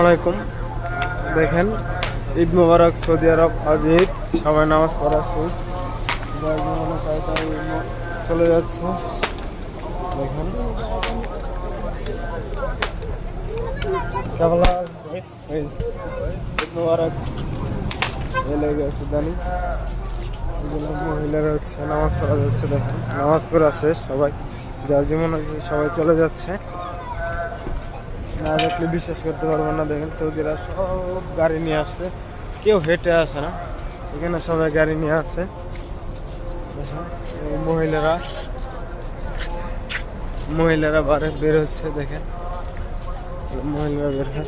আলাইকুম। দেখেন, ঈদ মুবারক, সৌদি আরব আজ ঈদ সবাই নামাজ পড়া শেষ। চলে যাচ্ছে। দেখেন। গেছে দানি মহিলারা হচ্ছে নামাজ পড়া যাচ্ছে, দেখেন। নামাজ পড়া শেষ, সবাই। যার জীবন আছে, সবাই চলে যাচ্ছে। না দেখলে বিশ্বাস করতে পারব না। দেখেন সৌদিরা সব গাড়ি নিয়ে আসছে। কেউ হেঁটে আসে না। এখানে সবাই গাড়ি নিয়ে আসে। মহিলারা মহিলারা বারে বের হচ্ছে, দেখেন। মহিলারা বের হয়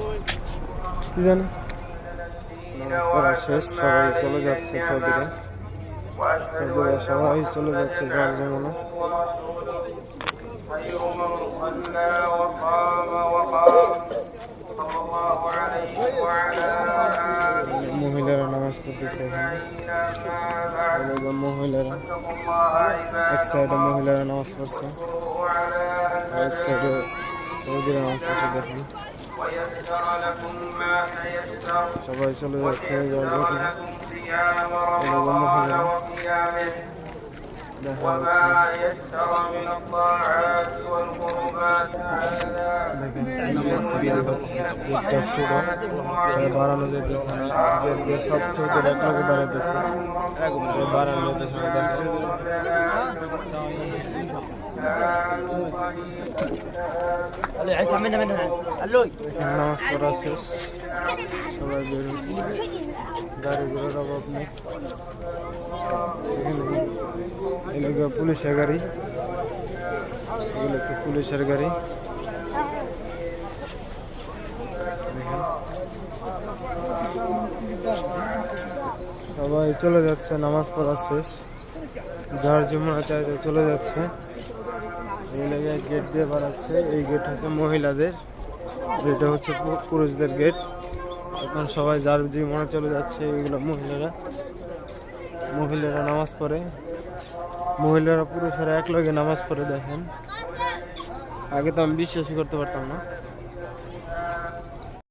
কি জানি? শেষ, সবাই চলে যাচ্ছে সৌদিরা। সৌদিরা সবাই চলে যাচ্ছে যার যেমন মহিলারা নামাজ পড়তেছে এখানে إلى ما بعد এলাকার মহিলারা اتقوا الله عباد এক সাইডে মহিলারা নামাজ পড়ছে وعلى আর এক সাইডে সৌদিরা নামাজ পড়ছে দেখেন ويسر لكم ما تيسر সবাই চলে যাচ্ছে যার ويسر যেখানে لكم صيام رمضان وقيامه দেখা যাচ্ছে وما يسر من الطاعات والقربات هذا দেখেন ইলিয়াস সিরিয়াল হচ্ছে গেটটা শুরু বাড়ানো যেতেছে না। সব সৌদির এক বাড়াইতেছে বাড়ানো যেতেছে না দেখেন নামাজ পড়া শেষ সবাই বের হচ্ছে গাড়িগুলোর অভাব নেই। এলাকা পুলিশের গাড়ি। এগুলো হচ্ছে পুলিশের গাড়ি দেখেন সবাই চলে যাচ্ছে, নামাজ পড়া শেষ। যার জমুনা চাইতে চলে যাচ্ছে। এই জায়গায় গেট দিয়ে বানাচ্ছে। এই গেট হচ্ছে মহিলাদের। এটা হচ্ছে পুরুষদের গেট এখন সবাই যার মনে চলে যাচ্ছে, এইগুলো মহিলারা। মহিলারা নামাজ পড়ে। মহিলারা পুরুষেরা এক লগে নামাজ পড়ে দেখেন। আগে তো আমি বিশ্বাসই করতে পারতাম না।